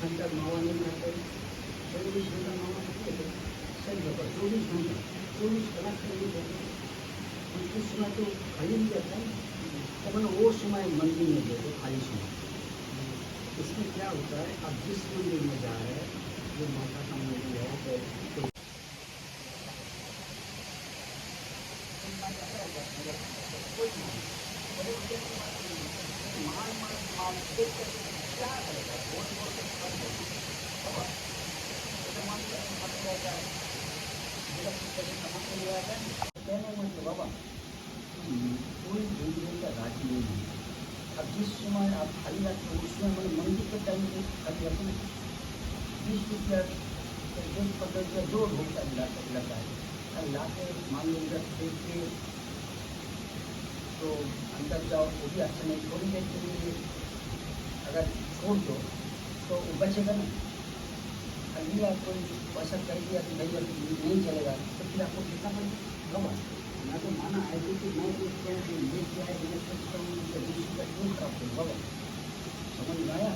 घंटा मावा नहीं खाते चौबीस घंटा मावा खाते थे सही होगा चौबीस घंटा चौबीस कलाक खाली जाते उस समय तो खाली नहीं जाता है तो मैंने वो समय मंदिर में देते खाली समय उसमें क्या होता है अब जिस मंदिर में जा रहे हैं जो माता का मंदिर है तो महान महान त्याने म्हटलं बाबा कोणी हिंदूंच्या गाठी नाही अगदीच सुमारे खाली लागतो उष्ण म्हणून मंदिर त्यांनी खाली लागतो वीस रुपया दोन पद्धतीचा जोड होऊन खाली लागतात लागतात तो अंदर जाओ, वो भी अच्छा नहीं, थोड़ी देर अगर छोड़ दो तो वो बचेगा ना अभी आप कोई ऐसा कर दिया कि भाई अभी नहीं चलेगा तो फिर आपको कितना पड़ेगा गवा मैं तो माना है कि मैं एक क्या है लेके आए मैं सोचता हूँ कि बीस रुपया क्यों खराब करूँ गवा समझ में आया?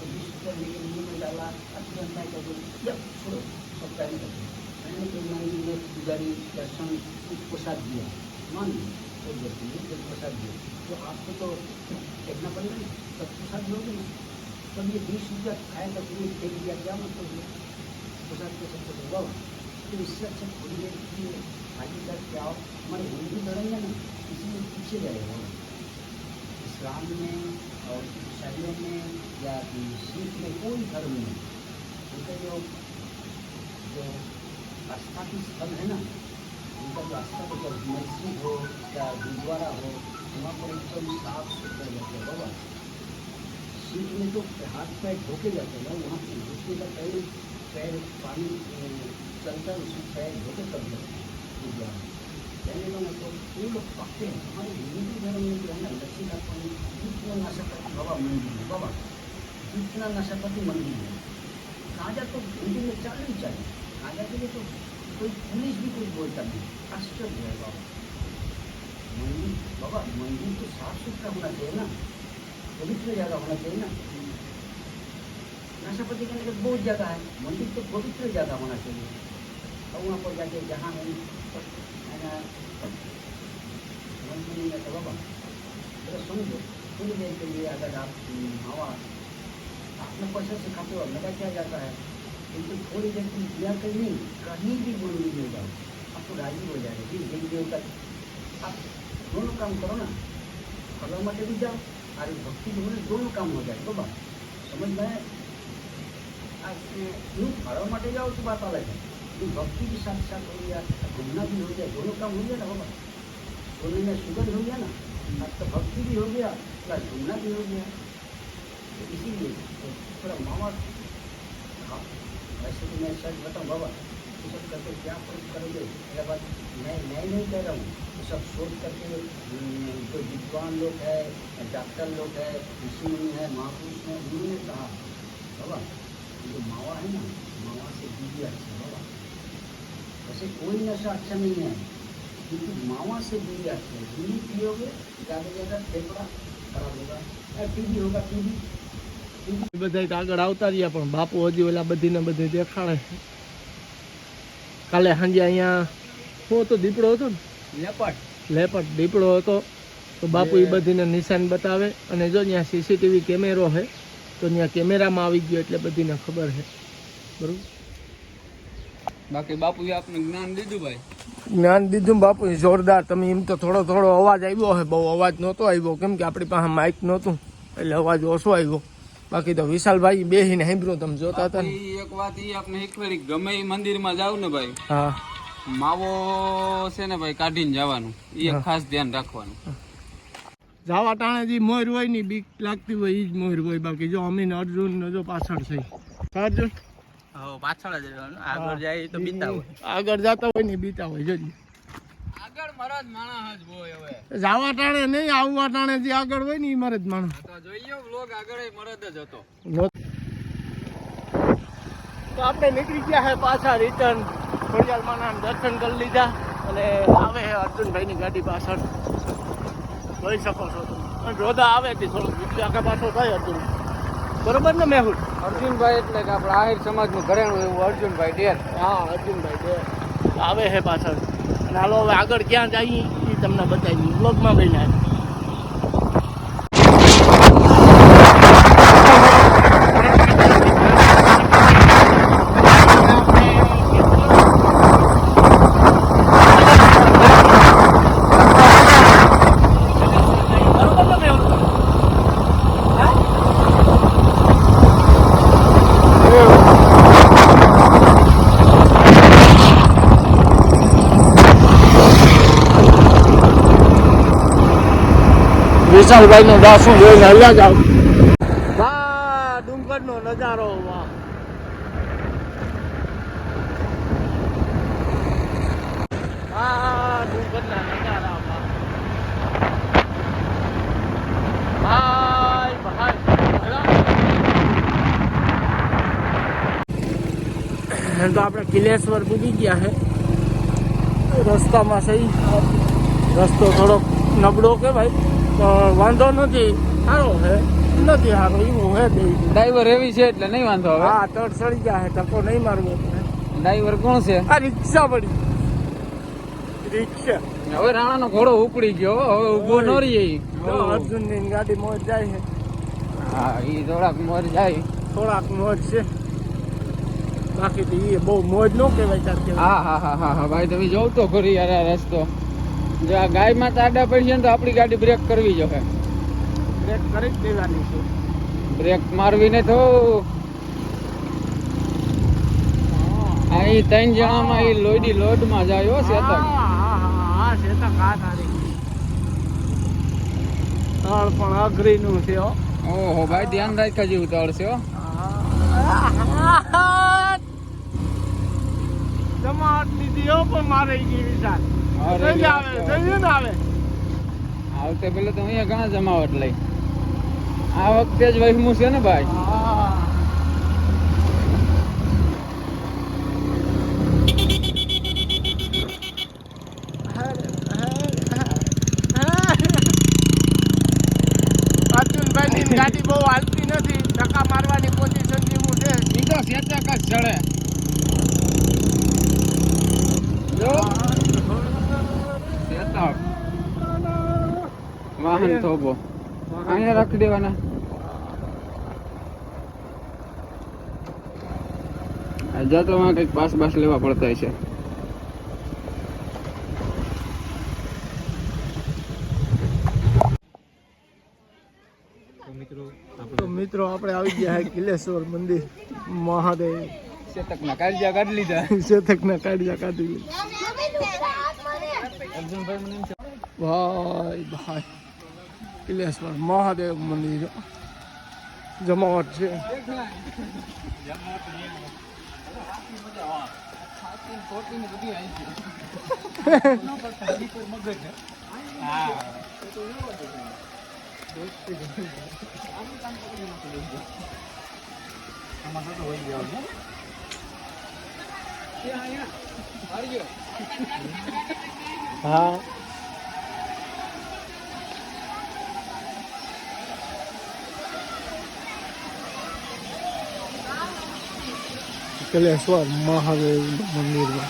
तो बीस रुपया मेरे मुँह में डाला, अब तुरंत मैं कहूँ जब छोड़ो, सब टाइम कर दो मैंने तो मंदिर में पुजारी दर्शन कुछ प्रसाद दिया। मान ली कोई व्यक्ति ने कुछ प्रसाद दिया तो आपको तो देखना पड़ेगा ना, सब प्रसाद दोगे ना। तब ये बीस रुपया खाया तो तुम्हें फेंक दिया क्या मतलब है प्रसाद के सबको वाह तो इससे अच्छा थोड़ी देर के खाली करके आओ। हमारे हिंदू धर्म में ना इसलिए पीछे जाएगा इस्लाम में और ईसाइयों में या सिख में कोई धर्म नहीं। उनका जो जो आस्था की स्थल है ना, उनका जो आस्था का जो मस्जिद हो या गुरुद्वारा हो, वहाँ पर एकदम साफ़ सुथरा रहते हैं। बाबा सीट में तो हाथ पैर धोके जाते हैं ना, वहाँ पे घुसने का पैर पैर पानी चलता है, उसमें पैर धोके तब जाते हैं। गुरुद्वारा में। कहने का मतलब ये लोग पक्के हैं, हमारे हिंदू धर्म में जो है ना लक्ष्मी पानी जितना नशापति बाबा मंदिर है बाबा, जितना नशापति मंदिर है गांजा तो मंदिर में चल नहीं चाहिए गांजा के लिए तो कोई पुलिस भी कुछ बोलता नहीं। आश्चर्य है बाबा। मंदिर बाबा, मंदिर तो साफ़ सुथरा होना चाहिए ना। पवित्र जगह होना चाहिए ना नशापति के लिए बहुत जगह है मंदिर तो पवित्र जगह होना चाहिए और वहाँ पर जाके जहाँ है ना मंदिर में तो बाबा जरा समझो थोड़ी देर के लिए अगर आप हवा अपने पैसा से खाते हो मेरा क्या जाता है लेकिन थोड़ी देर की दिया कहीं नहीं कहीं भी मंदिर में जाओ आपको राज़ी हो जाएगा जी देवी देवता आप दोनों काम करो ना फलों માટે भी जाओ और भक्ति जो है ना, दोनों काम हो जाए बाबा समझ में आया? आप यूँ फलों માટે जाओ तो बात अलग है लेकिन भक्ति के साथ साथ हो गया घूमना भी हो गया दोनों काम हो गया ना बाबा सोने में शुगर हो गया ना अब तो भक्ति भी हो गया प्लस घूमना भी हो गया तो इसीलिए तो थोड़ा मामा हाँ वैसे तो मैं सच बताऊँ बाबा ये सब करके क्या फ़र्क करोगे? मेरा बात मैं मैं नहीं कह रहा हूँ ये सब सोच करके हम्म, जो विद्वान लोग है डॉक्टर लोग है ऋषि मुनि है महापुरुष है उन्होंने कहा बाबा जो मावा है ना मावा से बीवी अच्छा बाबा वैसे कोई नशा अच्छा नहीं है क्योंकि मावा से बीवी अच्छा है बीवी पियोगे ज़्यादा से ज़्यादा फेफड़ा खराब होगा या टीबी होगा टीबी બધા આગળ આવતા રહ્યા પણ બાપુ હજી ઓલા બધીને બધે દેખાડે. કાલે સાંજે અહીંયા શું હતો દીપડો હતો ને? લેપટ. લેપટ દીપડો હતો. તો બાપુ એ બધીને નિશાન બતાવે. અને જો ત્યાં સીસીટીવી કેમેરો છે તો ત્યાં કેમેરામાં આવી ગયો એટલે બધીને ખબર છે બરોબર? બાકી બાપુ આપને જ્ઞાન દીધું ભાઈ? જ્ઞાન દીધું બાપુ જોરદાર. તમે એમ તો થોડો થોડો અવાજ આવ્યો છે બહુ અવાજ નહોતો આવ્યો. કેમ કે આપણી પાસે માઇક નહોતું એટલે અવાજ ઓછો આવ્યો. બાકી તો વિશાલભાઈ બેહીને હેમ્બ્રો તમે જોતા હતા ને. એક વાત એ આપણે એક વાર ગમે એ મંદિરમાં જાવ ને ભાઈ હા. માવો છે ને ભાઈ કાઢીને જવાનું એ ખાસ ધ્યાન રાખવાનું. જાવા ટાણે જે મોર હોય ને બીક લાગતી હોય એ જ મોર હોય બાકી જો અમીન અર્જુન ને જો પાછળ છે. અર્જુન પાછળ જ આગળ જાય આગળ જતા હોય ને બીતા હોય જોજો. આગળ મારા માણસ હોય હવે. જાવા ટાણે નહીં આવવા ટાણે જે આગળ હોય ને એ મરજ માણસ. તો વ્લોગ આગળ મરદ જ હતો. તો આપણે નીકળી ગયા હે પાછા રિટર્ન ખોડિયાલ માના દર્શન કરી લીધા અને આવે છે અર્જુનભાઈની ગાડી પાછળ. જોઈ શકો છો અને રોદા આવે તે થોડુંક આગળ પાછો થાય અર્જુન. બરોબર ને મેહુલ? અર્જુનભાઈ એટલે કે આપણે આહિર સમાજનું ઘરેણું એવું અર્જુનભાઈ ડેર. હા અર્જુનભાઈ ડેર. આવે છે પાછળ. અને હાલો હવે આગળ ક્યાં જઈએ એ તમને બતાવી બ્લોગમાં બન્યા વિશાલભાઈ નો દાસું જોઈને હલ્યા જાવ વાહ ડુંગર નો નજારો વાહ. વાહ ડુંગરના નજારા ભાઈ ભાઈ તો આપણે કિલેશ્વર પૂગી ગયા છે રસ્તામાં સહી. રસ્તો થોડોક નબળો કહેવાય વાંધો નથી. સારો છે. નથી સારો એવું હે ડ્રાઈવર એવી છે એટલે નહીં વાંધો હવે. હા તડ સડી જાય છે નહીં મારવો. ડ્રાઈવર કોણ છે? આ રિક્ષા પડી. રિક્ષા. હવે રાણાનો ઘોડો ઉપડી ગયો હવે ઊભો ન રહીએ અર્જુનની ગાડી મોજ જાય છે. હા એ થોડાક મોર જાય. થોડાક મોજ છે. બાકી તો એ બહુ મોજ નો કહેવાય હા હા હા હા હા. ભાઈ તમે જોવ તો ખરી યાર આ રસ્તો. જો આ ગાયમાં તાડા પડશે ને તો આપણી ગાડી બ્રેક કરવી જોઈએ બ્રેક કરી જ દેવાની છે. બ્રેક મારવીને તો અહીં ત્રણ જણામાં એ લોયડી લોડમાં જાય હો શેતક. હા હા હા હા શેતક હા તારી. તળ પણ અઘરીનું છે ઓહો ભાઈ ધ્યાન રાખ્યા જેવું તળ છે હો. જમાવટ દીધી હો પણ મારે ગઈ વિશાલ અરે જઈ આવે જઈ ને આવે આવતે પેલા તો અહીંયા ઘણા જમાવટ લઈ આ વખતે જ વહેમું છે ને ભાઈ અર્જુનભાઈ ની ગાડી બહુ હાલતી નથી ધક્કા મારવાની પોઝિશન જેવું છે ઈ તો શેતક જ ચડે વાહન થોભો અહીંયા રાખી દેવાના. આ જતો માં કંઈક પાસ બાસ લેવા પડતા છે મિત્રો, આપણે આવી ગયા કિલેશ્વર મંદિર. મહાદેવ. શેતક ના કાળજા કાઢી લીધા. શેતકના કાઢ્યા કાઢી લીધા. અર્જુનભાઈ મને ભાઈ ભાઈ. કિલેશ્વર મહાદેવ મંદિર. જમાવટ છે. હા કિલેશ્વર મહાદેવ મંદિરમાં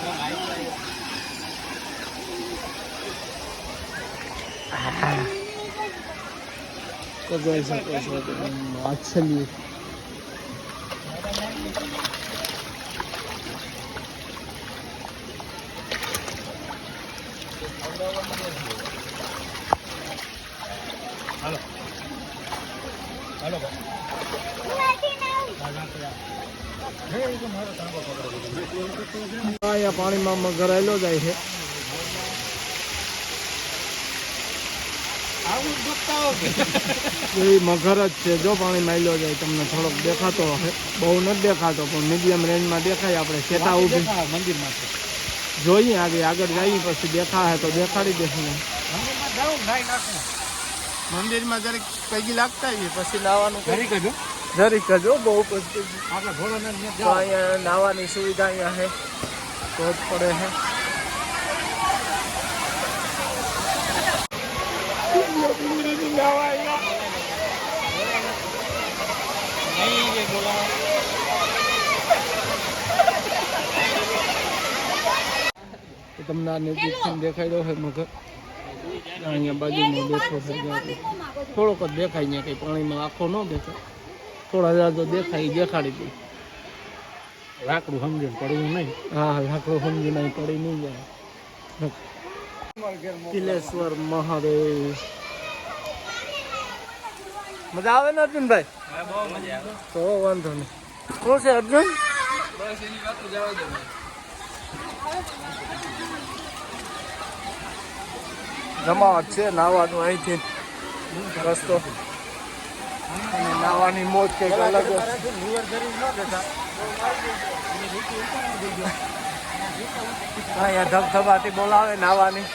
તો જોઈ શકો છો તમે માછલી અહીંયા પાણીમાં મગર આવેલો જાય છે એ મગર જ છે જો પાણી માયલો જાય તમને થોડોક દેખાતો હશે બહુ નથી દેખાતો પણ મીડિયમ રેન્જમાં દેખાય આપણે સેટા ઊભી મંદિરમાં જોઈએ આગળ આગળ જઈએ પછી દેખાશે તો દેખાડી દેશું મંદિરમાં જરીક પૈકી લાગતા આવીએ પછી નાવાનું કરી કજો જરીક કજો બહુ પછી આપણે ભોળાનાથ ને અહીંયા નાવાની સુવિધા અહીંયા હે તો જ પડે હે તમને આ ન્યૂઝ દેખાઈ રહ્યો છે મગર. અહીંયા બાજુમાં બેઠો છે થોડોક જ દેખાય ને કંઈ પાણીમાં આખો ન દેખાય. થોડા જરા તો દેખાય દેખાડી દઈ લાકડું સમજીને પડવું નહીં. હા લાકડું સમજી નહીં પડી નહીં જાય. કિલેશ્વર મહાદેવ. મજા આવે ને અર્જુનભાઈ? તો વાંધો નહીં. કોણ છે અર્જુન? જમાવટ છે નાવાનું અહીંથી રસ્તો. અને નાવાની મોજ કંઈક અલગ અહીંયા ધબધબાથી બોલાવે નાવાની.